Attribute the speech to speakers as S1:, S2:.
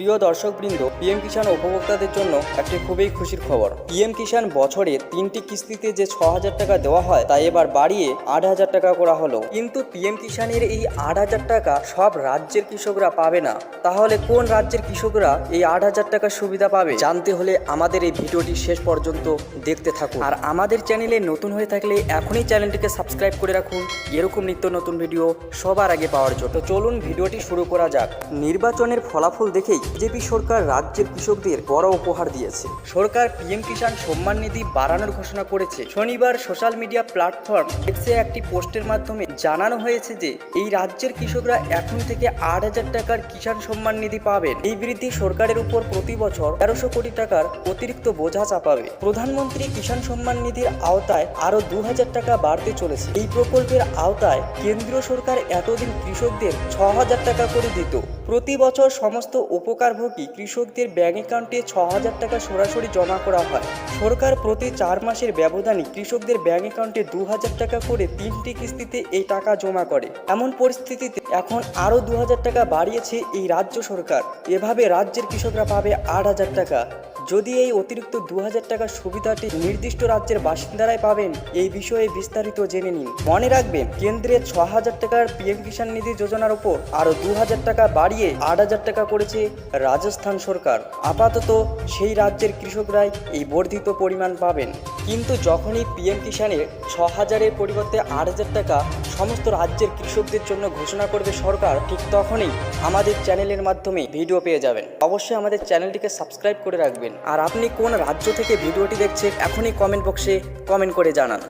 S1: প্রিয় দর্শকবৃন্দ, পিএম কিষাণ উপভোক্তাদের জন্য একটি খুবই খুশির খবর। পিএম কিষাণ বছরে তিনটি কিস্তিতে যে ছ হাজার টাকা দেওয়া হয়, তা এবার বাড়িয়ে আট হাজার টাকা করা হলো। কিন্তু পিএম কিষাণের এই আট হাজার টাকা সব রাজ্যের কৃষকরা পাবে না। তাহলে কোন রাজ্যের কৃষকরা এই আট হাজার টাকার সুবিধা পাবে? জানতে হলে আমাদের এই ভিডিওটি শেষ পর্যন্ত দেখতে থাকুন। আর আমাদের চ্যানেলে নতুন হয়ে থাকলে এখনই চ্যানেলটিকে সাবস্ক্রাইব করে রাখুন। এরকম নিত্য নতুন ভিডিও সবার আগে পাওয়ার জন্য। চলুন ভিডিওটি শুরু করা যাক। নির্বাচনের ফলাফল দেখেই বিজেপি সরকার রাজ্যের কৃষকদের বড় উপহার দিয়েছে। সরকার পিএম কিষাণ সম্মান নিধি বাড়ানোর ঘোষণা করেছে। শনিবার সোশ্যাল মিডিয়া প্ল্যাটফর্ম এক্সে একটি পোস্টের মাধ্যমে জানানো হয়েছে যে, এই রাজ্যের কৃষকরা এখন থেকে আট হাজার টাকার কিষাণ সম্মান নিধি পাবেন। এই বৃদ্ধি সরকারের উপর প্রতি বছর তেরোশো কোটি টাকার অতিরিক্ত বোঝা চাপাবে। প্রধানমন্ত্রী কিষাণ সম্মান নিধির আওতায় আরও দু হাজার টাকা বাড়তে চলেছে। এই প্রকল্পের আওতায় কেন্দ্রীয় সরকার এতদিন কৃষকদের ছ হাজার টাকা করে দিত। প্রতি বছর সমস্ত উপকারভোগী কৃষকদের ব্যাঙ্ক অ্যাকাউন্টে ছ হাজার টাকা সরাসরি জমা করা হয়। সরকার প্রতি চার মাসের ব্যবধানে কৃষকদের ব্যাঙ্ক অ্যাকাউন্টে দু হাজার টাকা করে তিনটি কিস্তিতে এই টাকা জমা করে। এমন পরিস্থিতিতে এখন আরও দু হাজার টাকা বাড়িয়েছে এই রাজ্য সরকার। এভাবে রাজ্যের কৃষকরা পাবে আট হাজার টাকা। যদি এই অতিরিক্ত দু হাজার টাকার সুবিধাটি নির্দিষ্ট রাজ্যের বাসিন্দারাই পাবেন, এই বিষয়ে বিস্তারিত জেনে নিন। মনে রাখবেন কেন্দ্রের ছ হাজার টাকার পিএম কিষাণ নিধি যোজনার উপর আরও দু হাজার টাকা বাড়িয়ে আট হাজার টাকা করেছে রাজস্থান সরকার। আপাতত সেই রাজ্যের কৃষকরাই এই বর্ধিত পরিমাণ পাবেন। কিন্তু যখনই পিএম কিষাণের ছ হাজারের পরিবর্তে আট হাজার টাকা সমস্ত রাজ্যের কৃষকদের জন্য ঘোষণা করবে সরকার, ঠিক তখনই আমাদের চ্যানেলের মাধ্যমে ভিডিও পেয়ে যাবেন। অবশ্যই আমাদের চ্যানেলটিকে সাবস্ক্রাইব করে রাখবেন। আর আপনি কোন রাজ্য থেকে ভিডিওটি দেখছেন, এখনই কমেন্ট বক্সে কমেন্ট করে জানান।